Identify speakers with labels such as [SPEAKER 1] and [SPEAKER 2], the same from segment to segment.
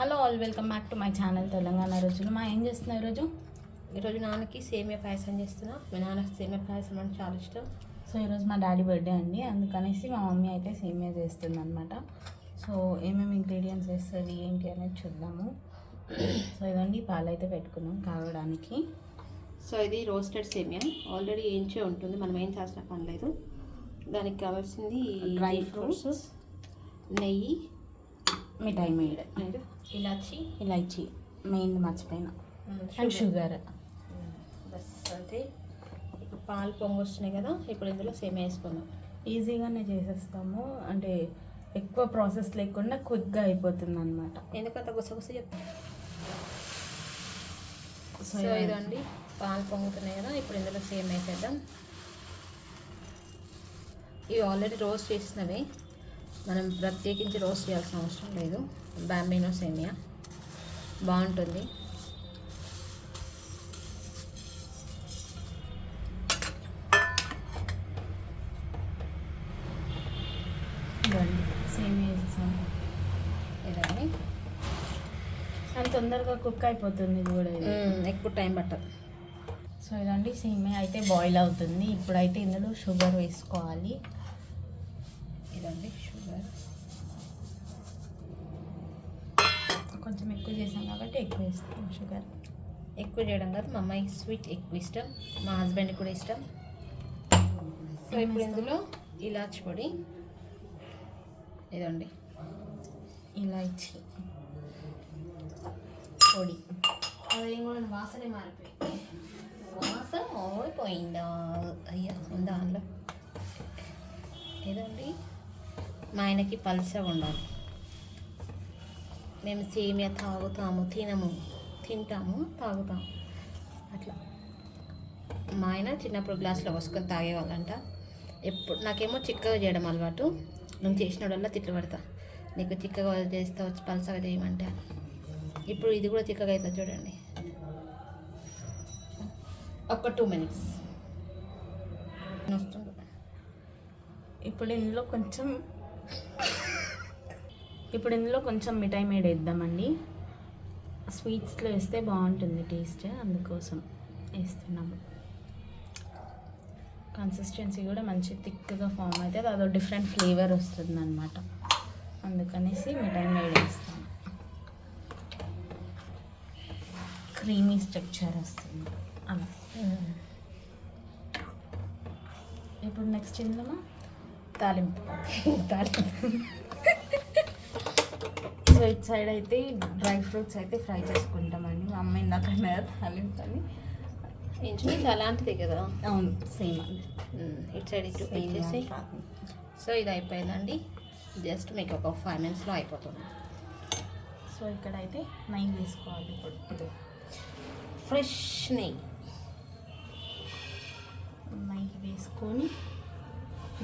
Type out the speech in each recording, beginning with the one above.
[SPEAKER 1] Hello all welcome back to my channel Telangana రోజులు. మా ఏం చేస్తున్నావు ఈరోజు?
[SPEAKER 2] ఈరోజు నాన్నకి సేమియా పాయసం చేస్తున్నా. మీ నాన్నకి సేమియా పాయసం అంటే చాలా ఇష్టం.
[SPEAKER 1] సో ఈరోజు మా డాడీ బర్త్డే అండి. అందుకనేసి మా మమ్మీ అయితే సేమియా చేస్తుంది అనమాట సో ఏమేమి ఇంగ్రీడియంట్స్ వేస్తుంది ఏంటి అనేది చూద్దాము. సో ఇదండి పాలు అయితే పెట్టుకున్నాం కాగడానికి
[SPEAKER 2] సో ఇది రోస్టెడ్ సేమియా. ఆల్రెడీ ఏంచే ఉంటుంది మనం ఏం చేసిన పని లేదు. దానికి కావాల్సింది
[SPEAKER 1] Dry fruits.
[SPEAKER 2] నెయ్యి
[SPEAKER 1] మిఠాయి మేడ్.
[SPEAKER 2] ఇలాచి?
[SPEAKER 1] ఇలాచి మెయిన్ మర్చిపోయిన. And sugar.
[SPEAKER 2] బస్ అంతే ఇప్పుడు పాలు పొంగొస్తున్నాయి కదా ఇప్పుడు ఇందులో సేమియా వేసుకుందాం.
[SPEAKER 1] ఈజీగానే చేసేస్తాము. అంటే ఎక్కువ ప్రాసెస్ లేకుండా క్విక్గా అయిపోతుంది అనమాట
[SPEAKER 2] ఎందుకంత గుసగుస చెప్తా
[SPEAKER 1] సో
[SPEAKER 2] సో ఇదండి పాలు పొంగుతున్నాయి కదా ఇప్పుడు ఇందులో సేమ్ వేసేద్దాం. ఇవి ఆల్రెడీ రోస్ట్ చేసినవి. మనం ప్రత్యేకించి రోస్ట్ చేయాల్సిన అవసరం లేదు. బాంబినో సేమియా. బాగుంటుంది.
[SPEAKER 1] సేమియా అండ్ తొందరగా కుక్ అయిపోతుంది ఇది కూడా
[SPEAKER 2] ఎక్కువ టైం పట్టదు.
[SPEAKER 1] సో ఇదండి సేమియా అయితే బాయిల్ అవుతుంది. ఇప్పుడైతే ఇందులో షుగర్ వేసుకోవాలి.
[SPEAKER 2] ఇదండి
[SPEAKER 1] కొంచెం ఎక్కువ చేసాం కాబట్టి ఎక్కువ వేస్తాం షుగర్.
[SPEAKER 2] ఎక్కువ చేయడం కాదు మా అమ్మాయికి స్వీట్ ఎక్కువ ఇష్టం మా హస్బెండ్కి కూడా ఇష్టం. సో ఇప్పుడు ఇందులో ఇలాచి పొడి ఇదండి.
[SPEAKER 1] ఇలాచి పొడి.
[SPEAKER 2] అది కూడా వాసనే మారిపోయింది. వాసన ఓడిపోయిందా అయ్యా ఉందా అందులో ఏదండి? మా ఆయనకి పల్సగా ఉండాలి మేము సేమియా తాగుతాము తినము తింటాము తాగుతాము. అట్లా. మా ఆయన చిన్నప్పుడు గ్లాసులో పోసుకొని తాగేవాళ్ళంట. ఎప్పుడు నాకేమో చిక్కగా చేయడం అలవాటు. నేను వాళ్ళ తిట్లు పడతా. నీకు చిక్కగా చేస్తా వచ్చి పలసగా చేయమంటే. ఇప్పుడు ఇది కూడా చిక్కగా అవుతుంది చూడండి. ఒక టూ మినిట్స్. వస్తుంది
[SPEAKER 1] ఇప్పుడు ఇందులో కొంచెం ఇప్పుడు ఇందులో కొంచెం మిఠాయి మేడ వేద్దామండి. స్వీట్స్లో వేస్తే బాగుంటుంది టేస్ట్ అందుకోసం వేస్తున్నాము. కన్సిస్టెన్సీ కూడా మంచి థిక్గా ఫామ్ అవుతుంది అదో డిఫరెంట్ ఫ్లేవర్ వస్తుంది అనమాట అందుకనేసి మిఠాయి మేడ వేస్తాం క్రీమీ స్ట్రక్చర్ వస్తుంది. అలా. ఇప్పుడు నెక్స్ట్ ఇందులో తాలింపు. సో ఇటు సైడ్ అయితే డ్రై ఫ్రూట్స్ అయితే ఫ్రై చేసుకుంటామండి. మా అమ్మ ఇందాక అన్నది తాలింపు అని.
[SPEAKER 2] ఇంచుమించు అలాంటిదే కదా?
[SPEAKER 1] అవును సేమ్
[SPEAKER 2] ఇటు సైడ్ ఇటు వచ్చేసి సో ఇది అయిపోయిందండి. జస్ట్ మీకు ఒక ఫైవ్ మినిట్స్లో అయిపోతుంది.
[SPEAKER 1] సో ఇక్కడైతే నెయ్యి వేసుకోవాలి ఇప్పుడు.
[SPEAKER 2] ఫ్రెష్ నెయ్యి.
[SPEAKER 1] నెయ్యి వేసుకొని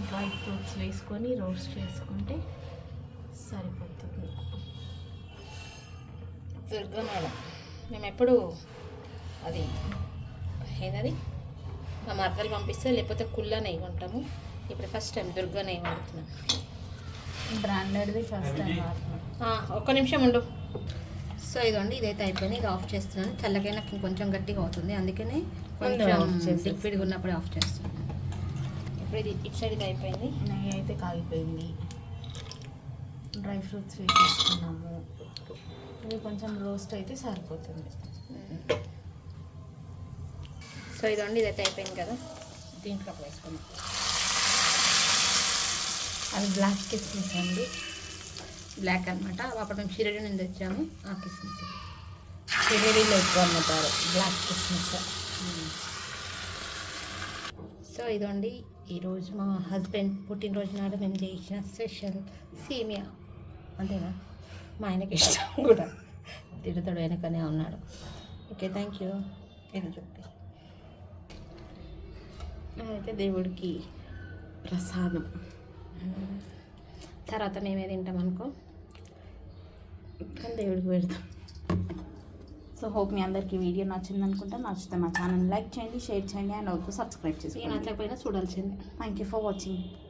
[SPEAKER 1] డ్రై ఫ్రూట్స్ వేసుకొని రోస్ట్ చేసుకుంటే సరిపోతుంది.
[SPEAKER 2] దుర్గా మేడం మేము ఎప్పుడు అది ఏదది మా మరదలు పంపిస్తే లేకపోతే కుళ్ళ నెయ్యి కొంటాము. ఇప్పుడు ఫస్ట్ టైం దుర్గా నెయ్యి వాడుతున్నాం.
[SPEAKER 1] బ్రాండెడ్ది ఫస్ట్ టైం
[SPEAKER 2] ఒక్క నిమిషం ఉండు. సో ఇదండి ఇదైతే అయిపోయింది. ఇది ఆఫ్ చేస్తున్నాను. చల్లకైనా కొంచెం గట్టిగా అవుతుంది. అందుకనే కొంచెం. లిక్విడ్గా ఉన్నప్పుడే ఆఫ్ చేస్తున్నాను. ఇప్పుడు ఇది ఇటు సైడ్ ఇది అయిపోయింది.
[SPEAKER 1] నెయ్యి అయితే కాగిపోయింది. డ్రై ఫ్రూట్స్ వేసేసుకున్నాము ఇది కొంచెం రోస్ట్ అయితే సరిపోతుంది.
[SPEAKER 2] సో ఇదండి ఇదైతే అయిపోయింది కదా? దీంట్లో వేసుకుందాం
[SPEAKER 1] అది బ్లాక్ కిస్మిస్ అండి.
[SPEAKER 2] బ్లాక్ అనమాట అప్పుడు మేము షిరడి నుంచి తెచ్చాము. ఆ కిస్మిస్.
[SPEAKER 1] షిరిడీలో ఎక్కువ అమ్ముతారు. బ్లాక్ కిస్మిస్.
[SPEAKER 2] సో ఇదండి. ఈరోజు మా హస్బెండ్ పుట్టినరోజు నాడు మేము చేసిన స్పెషల్ సేమియా. అంతేనా? మా ఆయనకి ఇష్టం కూడా. తిడతాడు వెనకనే ఉన్నాడు. Okay thank you. ఇది చెప్పి.
[SPEAKER 1] అయితే దేవుడికి ప్రసాదం.
[SPEAKER 2] తర్వాత మేమే తింటాం అనుకో.
[SPEAKER 1] కానీ దేవుడికి పెడతాం. సో హోప్ మీ అందరికీ వీడియో నచ్చింది అనుకుంటా. నచ్చితే మా ఛానల్ లైక్ చేయండి షేర్ చేయండి అండ్ ఆల్సో సబ్స్క్రైబ్ చేసుకోండి.
[SPEAKER 2] నచ్చకపోయినా చూడాల్సిందే.
[SPEAKER 1] Thank you for watching